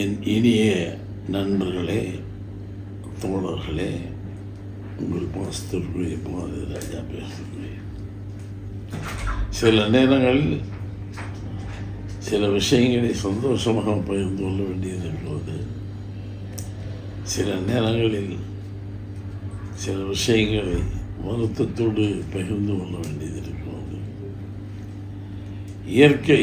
என் இனிய நண்பர்களே தோழர்களே உங்கள் பாஸ்தருக்குரிய மாதிரி ராஜா பேசுகிறேன். சில நேரங்களில் சில விஷயங்களை சந்தோஷமாக பகிர்ந்து கொள்ள வேண்டியது என்பது சில நேரங்களில் சில விஷயங்களை வருத்தத்தோடு பகிர்ந்து கொள்ள வேண்டியது இருக்கிறது இயற்கை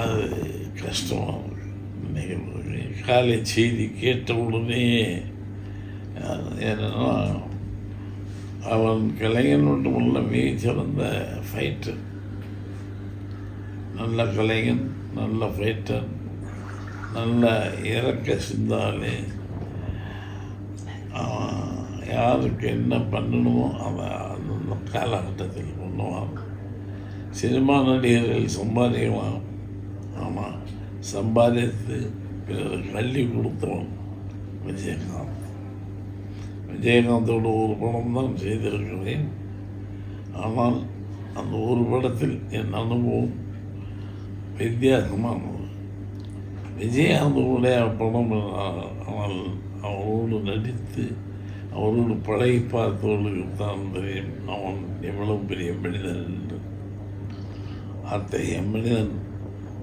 அது கஷ்டமாக நிகழ்வு காலை செய்தி கேட்ட உடனே என்னன்னா அவன் கலைஞன் மட்டுமல்ல மிக சிறந்த ஃபைட்டர் நல்ல கலைஞன் நல்ல ஃபைட்டர் நல்ல இறக்க சிந்தாலே யாருக்கு என்ன பண்ணணுமோ அதை அந்த காலகட்டத்தில் பண்ணுவான். சினிமா நடிகர்கள் சம்பாதிக்கலாம். சம்பாதித்து பிறருக்கு அள்ளி கொடுத்தவன் விஜயகாந்த். விஜயகாந்தோட ஒரு படம் தான் செய்திருக்கிறேன். ஆனால் அந்த ஒரு படத்தில் என் அனுபவம் வித்தியாசமானது. விஜயகாந்தோடைய படம் ஆனால் அவரோடு நடித்து அவரோடு பழகி பார்த்தவர்களுக்கு தான் தெரியும் அவன் எவ்வளவு பெரிய மனிதன் என்று. அத்தகைய மனிதன்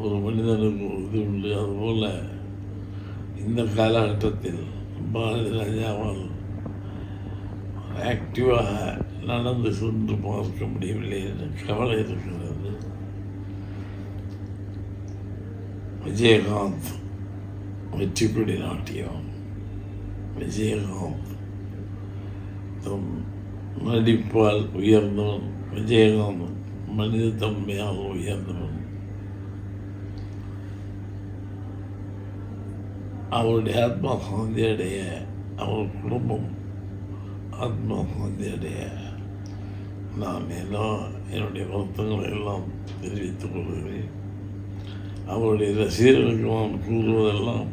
ஒரு மனிதனுக்கு ஒரு இது உண்டு. அதுபோல் இந்த காலகட்டத்தில் பாரதி ராஜாவால் ஆக்டிவாக நடந்து சென்று பார்க்க முடியவில்லை என்ற கவலை இருக்கிறது. விஜயகாந்த் வெற்றிப்படி நாட்டியம் விஜயகாந்த் தம் நடிப்பால் உயர்ந்தவன். விஜயகாந்த் மனித தன்மையால் உயர்ந்தவன். அவருடைய ஆத்மா சாந்தி அடைய அவர் குடும்பம் ஆத்மா சாந்தி அடைய நான் எல்லாம் என்னுடைய வருத்தங்களை எல்லாம் தெரிவித்துக் கொள்கிறேன். அவருடைய ரசிகர்களுக்கு நான் கூறுவதெல்லாம்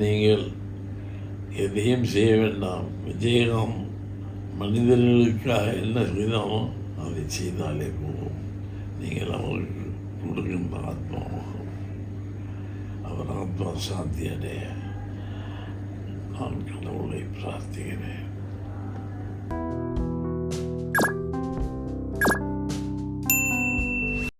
நீங்கள் எதையும் செய்ய வேண்டாம். விஜயகாந்த் மனிதர்களுக்காக என்ன செய்தாலும் அதை செய்தாலே போகும் நீங்கள் அவருக்கு கொடுக்கின்ற ஆத்மாவாகும். அவர் ஆத்மா சாந்தி அடைய நான் கடவுளை பிரார்த்திக்கிறேன்